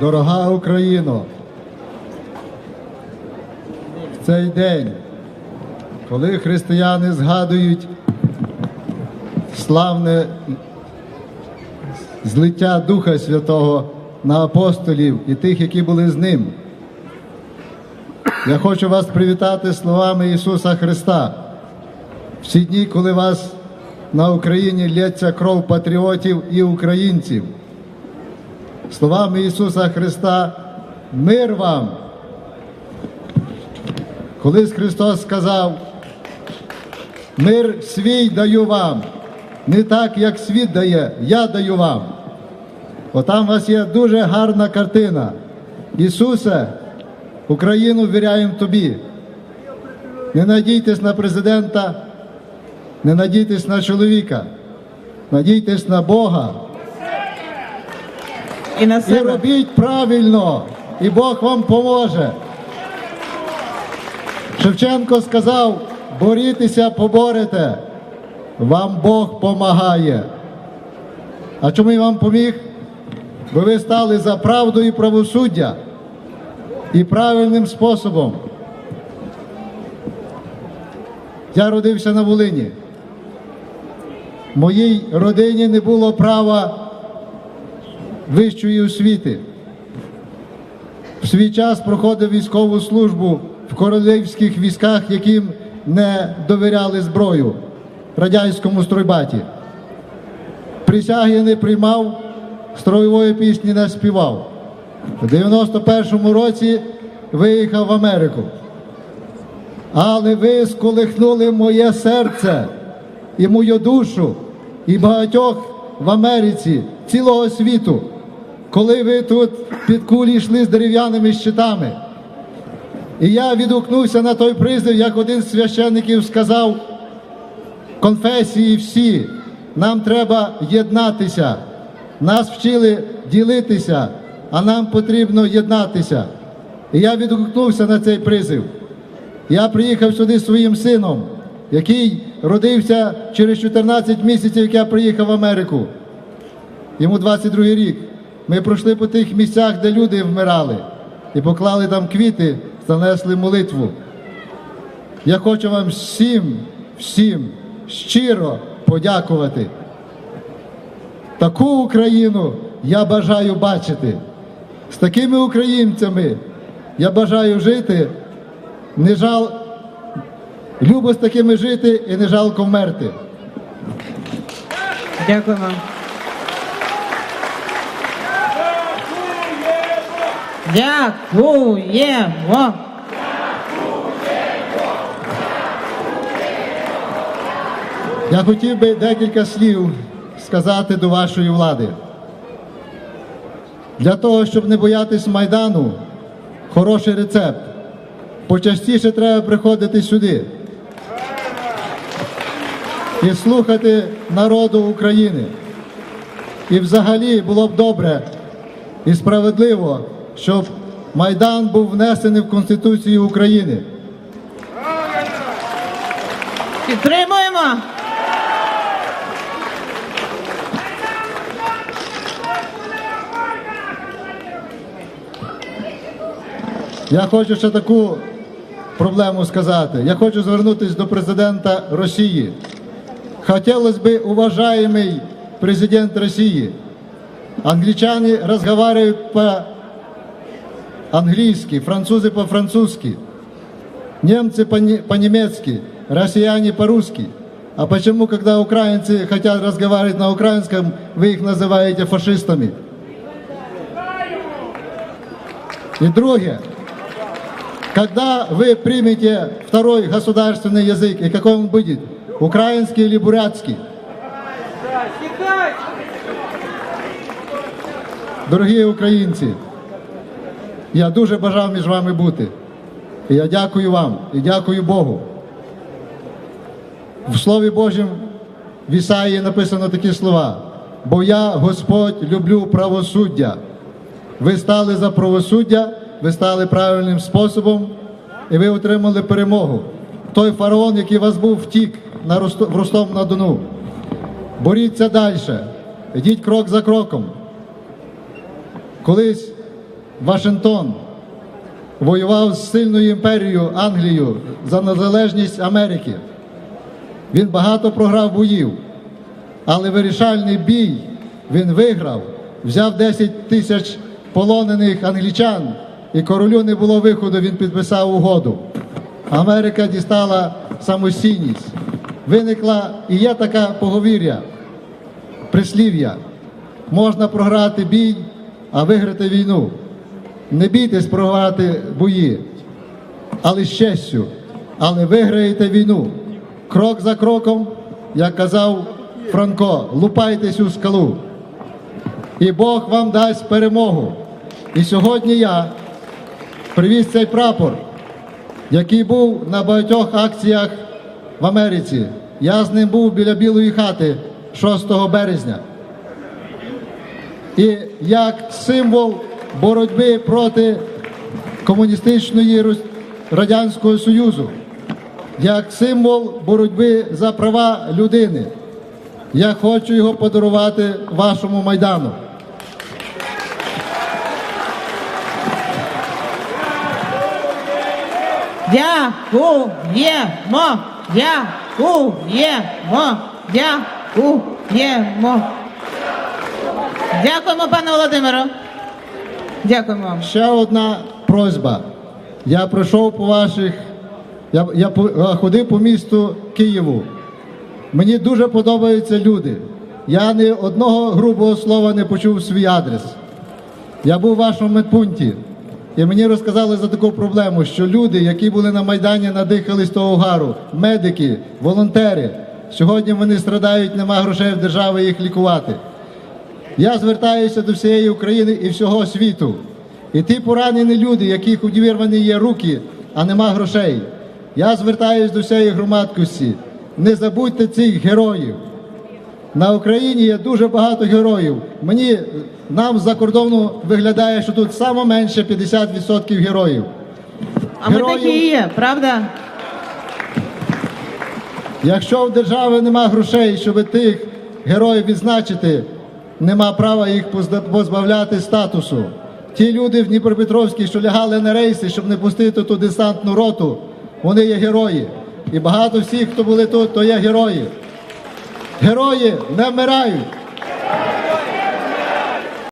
дорога Україно, в цей день, коли християни згадують славне злиття Духа Святого на апостолів і тих, які були з ним. Я хочу вас привітати словами Ісуса Христа. В ці дні, коли вас на Україні лється кров патріотів і українців. Словами Ісуса Христа, мир вам. Колись Христос сказав, мир свій даю вам, не так, як світ дає, я даю вам. Отам у вас є дуже гарна картина. Ісусе, Україну ввіряємо тобі. Не надійтесь на президента, не надійтесь на чоловіка, надійтесь на Бога І на і робіть правильно, і Бог вам поможе. Шевченко сказав: борітеся, поборете, вам Бог помагає. А чому я вам поміг? Бо ви стали за правду і правосуддя і правильним способом. Я родився на Волині. Моїй родині не було права вищої освіти. В свій час проходив військову службу в королівських військах, яким не довіряли зброю радянському стройбаті. Присяги не приймав, строєвої пісні не співав. У 91-му році виїхав в Америку. Але ви сколихнули моє серце і мою душу, і багатьох в Америці, цілого світу, коли ви тут під кулі йшли з дерев'яними щитами. І я відгукнувся на той призив, як один з священників сказав, конфесії всі, нам треба єднатися. Нас вчили ділитися, а нам потрібно єднатися. І я відгукнувся на цей призив. Я приїхав сюди своїм сином, який родився через 14 місяців, як я приїхав в Америку. Йому 22 рік. Ми пройшли по тих місцях, де люди вмирали, і поклали там квіти, занесли молитву. Я хочу вам всім, всім щиро подякувати. Таку Україну я бажаю бачити. З такими українцями я бажаю жити. Не жал, любо з такими жити і не жалко вмерти. Дякуємо. Дякуємо. Я хотів би декілька слів сказати до вашої влади. Для того, щоб не боятись Майдану, хороший рецепт. Почастіше треба приходити сюди і слухати народу України. І взагалі було б добре і справедливо, щоб Майдан був внесений в Конституцію України. Підтримуємо. Я хочу ще таку проблему сказати. Я хочу звернутися до президента Росії. Хотелось бы, уважаемый президент России, англичане разговаривают по-английски, французы по-французски, немцы по- по-немецки, россияне по-русски. А почему, когда украинцы хотят разговаривать на украинском, вы их называете фашистами? И другое. Когда вы примете второй государственный язык, и какой он будет? Украинский или бурятский? Дорогі українці, я дуже бажав між вами бути. І я дякую вам і дякую Богу. В Слові Божім в Ісаї написано такі слова: бо я, Господь, люблю правосуддя. Ви стали за правосуддя, ви стали правильним способом, і ви отримали перемогу. Той фараон, який вас був, втік на в Ростов на Дону. Боріться далі, йдіть крок за кроком. Колись Вашингтон воював з сильною імперією Англією за незалежність Америки. Він багато програв боїв, але вирішальний бій він виграв, взяв 10 тисяч полонених англічан, і королю не було виходу, він підписав угоду. Америка дістала самостійність. Виникла і є така поговір'я, прислів'я. Можна програти бій, а виграти війну. Не бійтесь програти бої, але з честю, але виграєте війну. Крок за кроком, як казав Франко, лупайтесь у скалу. І Бог вам дасть перемогу. І сьогодні я привіз цей прапор, який був на багатьох акціях в Америці. Я з ним був біля Білої хати 6 березня. І як символ боротьби проти комуністичної Радянського Союзу, як символ боротьби за права людини, я хочу його подарувати вашому майдану. Дякуємо! Дякуємо! Дякуємо! Дякуємо, пане Володимиро. Дякуємо вам. Ще одна просьба. Я пройшов по ваших, я, я ходив по місту Києву. Мені дуже подобаються люди. Я ні одного грубого слова не почув свій адрес. Я був у вашому медпункті, і мені розказали за таку проблему, що люди, які були на Майдані, надихались того гару, медики, волонтери. Сьогодні вони страдають, нема грошей в держави їх лікувати. Я звертаюся до всієї України і всього світу. І ті поранені люди, яких відірвані є руки, а нема грошей. Я звертаюся до всієї громадськості. Не забудьте цих героїв. На Україні є дуже багато героїв. Мені нам з-за кордону виглядає, що тут саме менше 50% героїв. А ми Героїв- такі і є, правда? Якщо в держави нема грошей, щоб тих героїв відзначити, нема права їх позбавляти статусу. Ті люди в Дніпропетровській, що лягали на рейси, щоб не пустити ту десантну роту, вони є герої. І багато всіх, хто були тут, то є герої. Герої не вмирають.